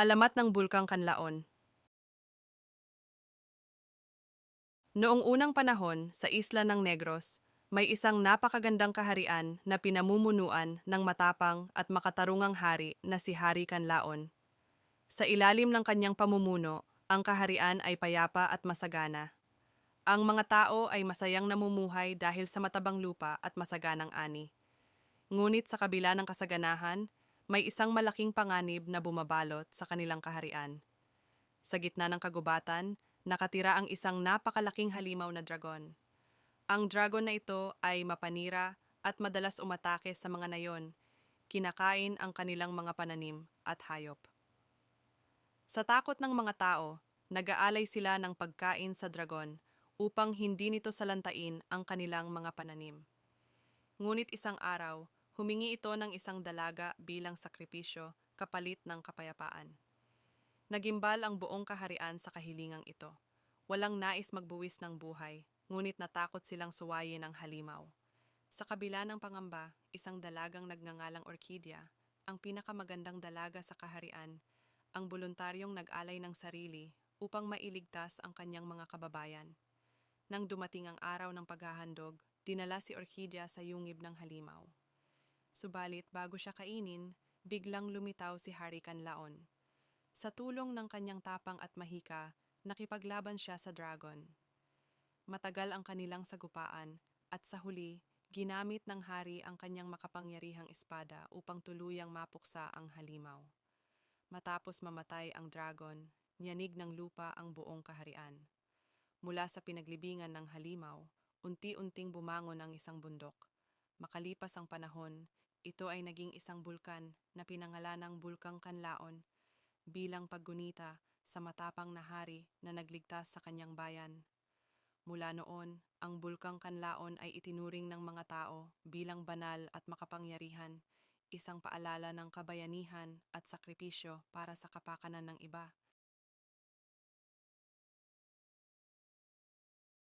Alamat ng Bulkang Kanlaon Noong unang panahon sa isla ng Negros, may isang napakagandang kaharian na pinamumunuan ng matapang at makatarungang hari na si Hari Kanlaon. Sa ilalim ng kanyang pamumuno, ang kaharian ay payapa at masagana. Ang mga tao ay masayang namumuhay dahil sa matabang lupa at masaganang ani. Ngunit sa kabila ng kasaganahan, may isang malaking panganib na bumabalot sa kanilang kaharian. Sa gitna ng kagubatan, nakatira ang isang napakalaking halimaw na dragon. Ang dragon na ito ay mapanira at madalas umatake sa mga nayon, kinakain ang kanilang mga pananim at hayop. Sa takot ng mga tao, nag-aalay sila ng pagkain sa dragon upang hindi nito salantain ang kanilang mga pananim. Ngunit isang araw, humingi ito ng isang dalaga bilang sakripisyo kapalit ng kapayapaan. Nagimbal ang buong kaharian sa kahilingang ito. Walang nais magbuwis ng buhay, ngunit natakot silang suwayin ang halimaw. Sa kabila ng pangamba, isang dalagang nagngangalang orkidya, ang pinakamagandang dalaga sa kaharian, ang voluntaryong nag-alay ng sarili upang mailigtas ang kanyang mga kababayan. Nang dumating ang araw ng paghahandog, dinala si Orkidya sa yungib ng halimaw. Subalit bago siya kainin, biglang lumitaw si Hari Kanlaon. Sa tulong ng kanyang tapang at mahika, nakipaglaban siya sa dragon. Matagal ang kanilang sagupaan at sa huli, ginamit ng hari ang kanyang makapangyarihang espada upang tuluyang mapuksa ang halimaw. Matapos mamatay ang dragon, niyanig ng lupa ang buong kaharian. Mula sa pinaglibingan ng halimaw, unti-unting bumangon ang isang bundok. Makalipas ang panahon, ito ay naging isang bulkan na pinangalanang Bulkang Kanlaon bilang paggunita sa matapang na hari na nagligtas sa kanyang bayan. Mula noon, ang Bulkang Kanlaon ay itinuring ng mga tao bilang banal at makapangyarihan, isang paalala ng kabayanihan at sakripisyo para sa kapakanan ng iba.